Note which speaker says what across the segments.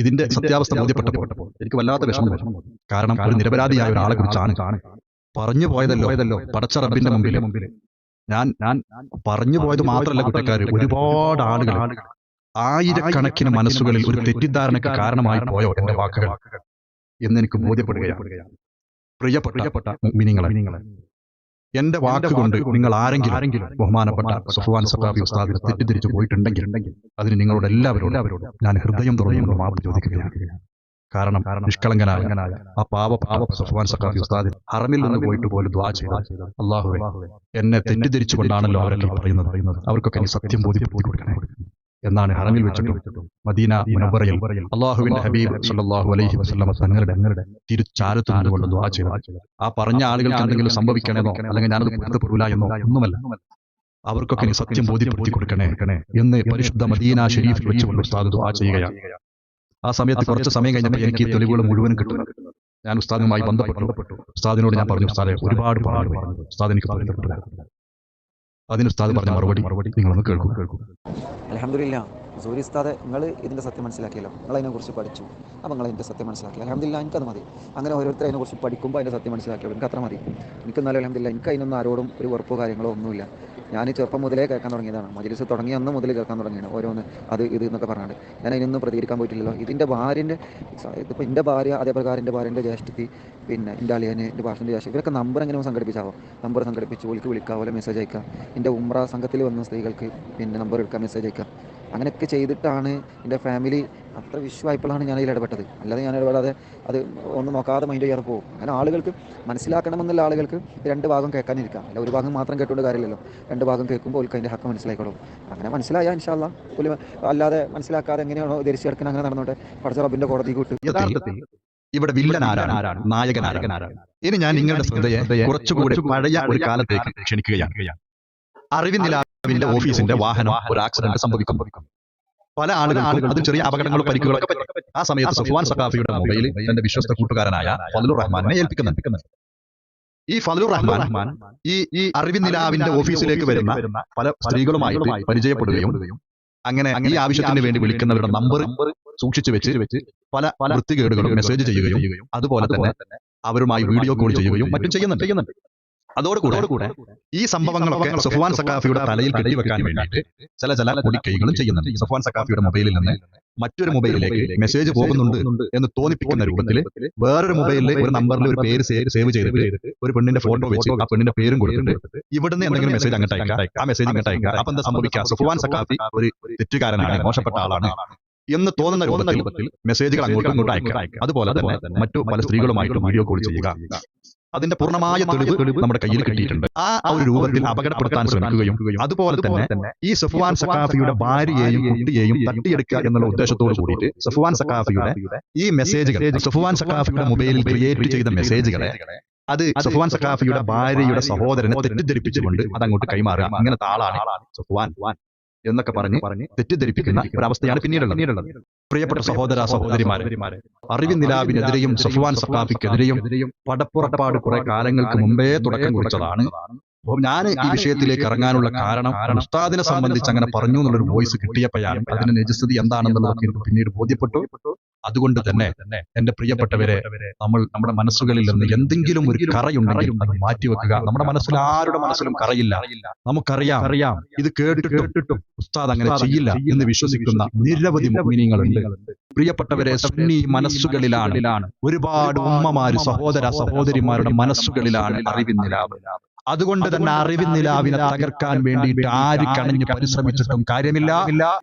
Speaker 1: ഇതിന്റെ സത്യാവസ്ഥ ബോധ്യപ്പെട്ടപ്പോൾ എനിക്ക് വല്ലാത്ത വിഷമം കാരണം ഒരു നിരപരാധിയായ ഒരാളെ കുറിച്ചാണ് പറഞ്ഞു പോയതല്ലോ. പടച്ച പടച്ചറബിന്റെ മുമ്പിൽ ഞാൻ ഞാൻ പറഞ്ഞു പോയത് മാത്രമല്ല കുറ്റക്കാർ ഒരുപാട് ആളുകൾ ആയിരക്കണക്കിന് മനസ്സുകളിൽ ഒരു തെറ്റിദ്ധാരണയ്ക്ക് കാരണമായി പോയോ എന്റെ വാക്കുകൾ? എന്ന് എനിക്ക് ബോധ്യപ്പെടുകയാണ്. പ്രിയപ്പെട്ട മിനിങ്ങളെ എന്റെ വാക്കുകൊണ്ട് നിങ്ങൾ ആരെങ്കിലും ബഹുമാനപ്പെട്ട സുഫ്വാൻ സഖാബി ഉസ്താദിനെ തെറ്റിദ്ധരിച്ചു പോയിട്ടുണ്ടെങ്കിൽ അതിന് നിങ്ങളോട് എല്ലാവരോടും ഞാൻ ഹൃദയം തുറന്നു മാപ്പ് ചോദിക്കുകയാണ്. കാരണം നിഷ്കളങ്കനായ ആ പാവ പാവ സുഫ്വാൻ സഖാബി ഉസ്താദിൽ ഹറമിൽ നിന്ന് പോയിട്ട് പോലും ദ്വാ ചെയ്ത അള്ളാഹുവെ എന്നെ തെറ്റിദ്ധരിച്ചുകൊണ്ടാണല്ലോ അവരെല്ലാം പറയുന്നത്. അവർക്കൊക്കെ സത്യം ബോധ്യപ്പെടുത്തി കൊടുക്കണേ. എന്നാണ് ഹറമിൽ വെച്ചിട്ടും മദീന മുനബറയിൽ അള്ളാഹുവിന്റെ ഹബീബ് സല്ലല്ലാഹു അലൈഹി വസല്ലമ തങ്ങളുടെ തിരുച്ചാരത്ത് നിന്നുകൊണ്ട് ദ്വാ ചെയ്തു ആ പറഞ്ഞ ആളുകൾക്ക് എന്തെങ്കിലും സംഭവിക്കണമെന്നോ അല്ലെങ്കിൽ ഞാനത് പൊരുത്തപ്പെടില്ല എന്നോ ഒന്നുമല്ല. അവർക്കൊക്കെ നീ സത്യം ബോധ്യപ്പെടുത്തി കൊടുക്കണേ എന്ന് പരിശുദ്ധ മദീന ഷെരീഫിൽ വെച്ചുകൊണ്ട് ഉസ്താദ് ദ്വാ ചെയ്യുകയാണ്. ആ സമയത്ത് കുറച്ച് സമയം കഴിഞ്ഞപ്പോൾ എനിക്ക് ഈ തെളിവുകൾ മുഴുവനും കിട്ടുന്നത് ഞാൻ ഉസ്താദുമായി ബന്ധപ്പെട്ടു. ഉസ്താദിനോട് ഞാൻ പറഞ്ഞു ഉസ്താദെ ഒരുപാട് പറഞ്ഞു. ഉസ്താദ് എനിക്ക് പൊരുത്തപ്പെട്ടില്ല അതിന് ഉസ്താദ് പറഞ്ഞ മറുപടി മറുപടി നിങ്ങളൊന്ന് കേൾക്കൂ. കേൾക്കൂ.
Speaker 2: അലഹമില്ല സൂര്യ ഉസ്താദ് നിങ്ങൾ ഇതിന്റെ സത്യം മനസ്സിലാക്കിയല്ലോ. നിങ്ങൾ അതിനെക്കുറിച്ച് പഠിച്ചു. അപ്പോൾ നിങ്ങൾ അതിന്റെ സത്യം മനസ്സിലാക്കി അലഹമില്ല എനിക്കത് മതി. അങ്ങനെ ഓരോരുത്തർ അതിനെക്കുറിച്ച് പഠിക്കുമ്പോൾ അതിന്റെ സത്യം മനസ്സിലാക്കിയോ എനിക്ക് അത്ര മതി. എനിക്ക് എന്നാലും അലഹമില്ല എനിക്ക് അതിനൊന്നും ആരോടും ഒരു വെറുപ്പോ കാര്യങ്ങളോ ഒന്നുമില്ല. ഞാൻ ചെറുപ്പം മുതലേ കേൾക്കാൻ തുടങ്ങിയതാണ്. മജിലിസ് തുടങ്ങിയ അന്ന് മുതൽ കേൾക്കാൻ തുടങ്ങിയാണ് ഓരോന്ന് അത് ഇത് എന്നൊക്കെ പറഞ്ഞാണ്ട് ഞാൻ അതിനൊന്നും പ്രതികരിക്കാൻ പറ്റില്ലല്ലോ ഇതിന്റെ ഭാര്യന്റെ ഇതിപ്പോൾ എന്റെ ഭാര്യ അതേപോലെ എന്റെ ഭാര്യന്റെ ജ്യേഷ്ഠത്തി പിന്നെ എന്റെ അളിയന് എന്റെ ഭാഷന്റെ ജ്യേഷ്ഠ ഇവരൊക്കെ നമ്പർ എങ്ങനെ സംഘടിപ്പിച്ചാവോ? നമ്പർ സംഘടിപ്പിച്ച് ഓൽക്ക് വിളിക്കുക പോലെ മെസ്സേജ് അയക്കാം? എന്റെ ഉമ്ര സംഘത്തിൽ വന്ന സ്ത്രീകൾക്ക് പിന്നെ നമ്പർ എടുക്കാം മെസ്സേജ് അയക്കുക അങ്ങനെയൊക്കെ ചെയ്തിട്ടാണ് എന്റെ ഫാമിലി അത്ര വിശ്വായപ്പോഴാണ് ഞാൻ അതിൽ ഇടപെട്ടത്. അല്ലാതെ ഞാൻ ഇടപെടാതെ അത് ഒന്നും നോക്കാതെ മൈൻഡ് ചെയ്യാറ് പോകും. അങ്ങനെ ആളുകൾക്ക് മനസ്സിലാക്കണമെന്നുള്ള ആളുകൾക്ക് രണ്ട് ഭാഗം കേൾക്കാനിരിക്കാം. അല്ല ഒരു ഭാഗം മാത്രം കേട്ടുകൊണ്ട് കാര്യമില്ലല്ലോ. രണ്ട് ഭാഗം കേൾക്കുമ്പോൾ അവർക്ക് അതിന്റെ ഹക്ക് മനസ്സിലായിക്കോളും. അങ്ങനെ മനസ്സിലായാൽ ഇൻഷാല്ല ഒരു അല്ലാതെ മനസ്സിലാക്കാതെ എങ്ങനെയാണോ ധരിച്ചു കിടക്കുന്നത് അങ്ങനെ നടന്നോട്ടെ. പഠിച്ച റബിന്റെ കോടതി കൂട്ട്.
Speaker 1: ഇവിടെ വില്ലൻ ആരാണ് നായകൻ ആരാണ് ഇനി ഞാൻ നിങ്ങളുടെ ശ്രദ്ധയെ കുറച്ചുകൂടി പഴയ ഒരു കാലത്തേക്ക് ക്ഷണിക്കുകയാണ്. അറിവിന്ദിലാവിന്റെ ഓഫീസിന്റെ വാഹനം ഒരു ആക്സിഡന്റ് സംഭവിക്കും. പല ആളുകൾക്കും അതിൽ ചെറിയ അപകടങ്ങളും പരിക്കുകളൊക്കെ പറ്റും. ആ സമയത്ത് സുഫാൻ സഖാഫിയുടെ മൊബൈൽ തന്റെ വിശ്വസ്ത കൂട്ടുകാരനായ ഫലു റഹ്മാനെ ഏൽപ്പിക്കുന്നുണ്ട്. ഈ ഫലു റഹ്മാൻ ഈ ഈ അറിവിന്ദിലാവിന്റെ ഓഫീസിലേക്ക് വരുന്ന പല സ്ത്രീകളുമായിട്ട് പരിചയപ്പെടുകയും അങ്ങനെ ഈ ആവശ്യത്തിന് വേണ്ടി വിളിക്കുന്നവരുടെ നമ്പർ സൂക്ഷിച്ചു വെച്ച് വെച്ച് പല പല വൃത്തികേടുകളും മെസ്സേജ് ചെയ്യുകയും അതുപോലെ തന്നെ അവരുമായി വീഡിയോ കോൾ ചെയ്യുകയും മറ്റും ചെയ്യുന്നുണ്ട്. ചെയ്യുന്നുണ്ട്. അതോടുകൂടെ ഈ സംഭവങ്ങളൊക്കെ സുഫാൻ സക്കാഫിയുടെ തലയിൽ കെട്ടിവെക്കാൻ വേണ്ടിയിട്ട് ചില ചില പൊടിക്കൈകളും ചെയ്യുന്നുണ്ട്. സഖാഫിയുടെ സക്കാഫിയുടെ മൊബൈലിൽ നിന്ന് മറ്റൊരു മൊബൈലിലേക്ക് മെസ്സേജ് പോകുന്നുണ്ട് എന്ന് തോന്നിപ്പിക്കുന്ന രൂപത്തിൽ വേറൊരു മൊബൈലിൽ ഒരു നമ്പറിൽ ഒരു പേര് സേവ് ചെയ്തിട്ട് ഒരു പെണ്ണിന്റെ ഫോട്ടോ വെച്ച് ആ പെണ്ണിന്റെ പേരും കൊടുത്തിട്ട് ഇവിടുന്ന് എന്തെങ്കിലും മെസ്സേജ് അങ്ങോട്ട് അയക്കാം ആ മെസ്സേജ് അങ്ങോട്ട് അയക്കാം അപ്പൊ എന്താ സംഭവിക്കുക സുഫാൻ സക്കാഫി ഒരു തെറ്റുകാരനാണ് മോശപ്പെട്ട ആളാണ് എന്ന് തോന്നുന്ന രൂപത്തിൽ മെസ്സേജുകൾ അങ്ങോട്ടും ഇങ്ങോട്ടും അയക്കാം. അതുപോലെ തന്നെ മറ്റു പല സ്ത്രീകളുമായിട്ട് വീഡിയോ കോൾ ചെയ്യുക. അതിന്റെ പൂർണമായ തെളിവ് നമ്മുടെ കയ്യിൽ കിട്ടിയിട്ടുണ്ട്. ആ ഒരു രൂപത്തിൽ അപകടപ്പെടുത്താൻ ശ്രമിക്കുകയും അതുപോലെ തന്നെ ഈ സഫ്വാൻ സഖാഫിയുടെ ഭാര്യയെയും കുട്ടിയെയും തട്ടിയെടുക്കുക എന്നുള്ള ഉദ്ദേശത്തോട് കൂടിയിട്ട് സഫ്വാൻ സഖാഫിയുടെ ഈ മെസ്സേജുകൾ സഫ്വാൻ സഖാഫിയുടെ മൊബൈലിൽ ക്രിയേറ്റ് ചെയ്ത മെസ്സേജുകളെ അത് സഫ്വാൻ സഖാഫിയുടെ ഭാര്യയുടെ സഹോദരനെ തെറ്റിദ്ധരിപ്പിച്ചുകൊണ്ട് അതങ്ങോട്ട് അങ്ങോട്ട് കൈമാറുക അങ്ങനത്തെ ആളാണ് സഫ്വാൻ. എന്നൊക്കെ പറഞ്ഞ് പറഞ്ഞ് തെറ്റിദ്ധരിപ്പിക്കുന്ന ഒരവസ്ഥയാണ് പിന്നീടുള്ളത്. പ്രിയപ്പെട്ട സഹോദര സഹോദരിമാരെ അറിവ് നിലാവിനെതിരെയും സഫ്വാൻ സഖാഫിക്കെതിരെയും പടപ്പുറപ്പാട് കുറെ കാലങ്ങൾക്ക് മുമ്പേ തുടക്കം കുറിച്ചതാണ്. ഞാൻ ഈ വിഷയത്തിലേക്ക് ഇറങ്ങാനുള്ള കാരണം ഉസ്താദിനെ സംബന്ധിച്ച് അങ്ങനെ പറഞ്ഞു എന്നുള്ളൊരു വോയിസ് കിട്ടിയപ്പോഴാണ് അതിന്റെ നിജസ്ഥിതി എന്താണെന്നുള്ളതൊക്കെ എനിക്ക് പിന്നീട് ബോധ്യപ്പെട്ടു. അതുകൊണ്ട് തന്നെ എന്റെ പ്രിയപ്പെട്ടവരെ നമ്മൾ നമ്മുടെ മനസ്സുകളിൽ നിന്ന് എന്തെങ്കിലും ഒരു കറയുണ്ടെങ്കിൽ അത് മാറ്റിവെക്കുക. നമ്മുടെ മനസ്സിൽ ആരുടെ മനസ്സിലും കറയില്ല. നമുക്കറിയാം. അറിയാം ഇത് കേട്ടിട്ടും ഉസ്താദ് അങ്ങനെ ചെയ്യില്ല എന്ന് വിശ്വസിക്കുന്ന നിരവധി മോഹിനികളുണ്ട് പ്രിയപ്പെട്ടവരെ സുന്നി മനസ്സുകളിലാണ്. ഒരുപാട് ഉമ്മമാര് സഹോദര സഹോദരിമാരുടെ മനസ്സുകളിലാണ് അറിവിൻ നിലാവ്. അതുകൊണ്ട് തന്നെ അറിവിൻ നിലാവിനെ തകർക്കാൻ വേണ്ടിയിട്ട് ആര് കണഞ്ഞ് പരിശ്രമിച്ചിട്ടും കാര്യമില്ല.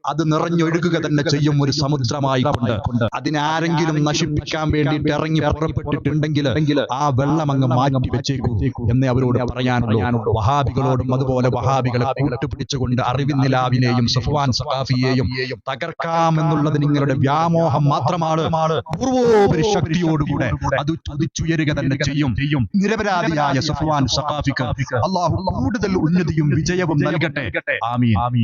Speaker 1: അത് നിറഞ്ഞൊഴുകുക തന്നെ ചെയ്യും ഒരു സമുദ്രമായി കൊണ്ട് അതിനെ ആരെങ്കിലും നശിപ്പിക്കാൻ വേണ്ടിയിട്ട് ഇറങ്ങി പുറപ്പെട്ടിട്ടുണ്ടെങ്കിൽ ആ വെള്ളം അങ്ങ് മാറ്റി വെച്ചേക്കൂ എന്നേ അവരോട് പറയാനുള്ളൂ. വഹാബികളോടും അതുപോലെ വഹാബികളെ കൂട്ടുപിടിച്ചുകൊണ്ട് അറിവിൻ നിലാവിനെയും സഫ്വാൻ സഖാഫിയെയും തകർക്കാമെന്നുള്ളത് നിങ്ങളുടെ വ്യാമോഹം മാത്രമാണ്. പൂർവോപരി ശക്തിയോടുകൂടെ അത് ചുതിച്ചുയരുക തന്നെ ചെയ്യും. ചെയ്യും. നിരപരാധിയായ സഫ്വാൻ സഖാഫിക്ക് അള്ളാഹു കൂടുതൽ ഉന്നതിയും വിജയവും നൽകട്ടെ. ആമീൻ. ആമീൻ.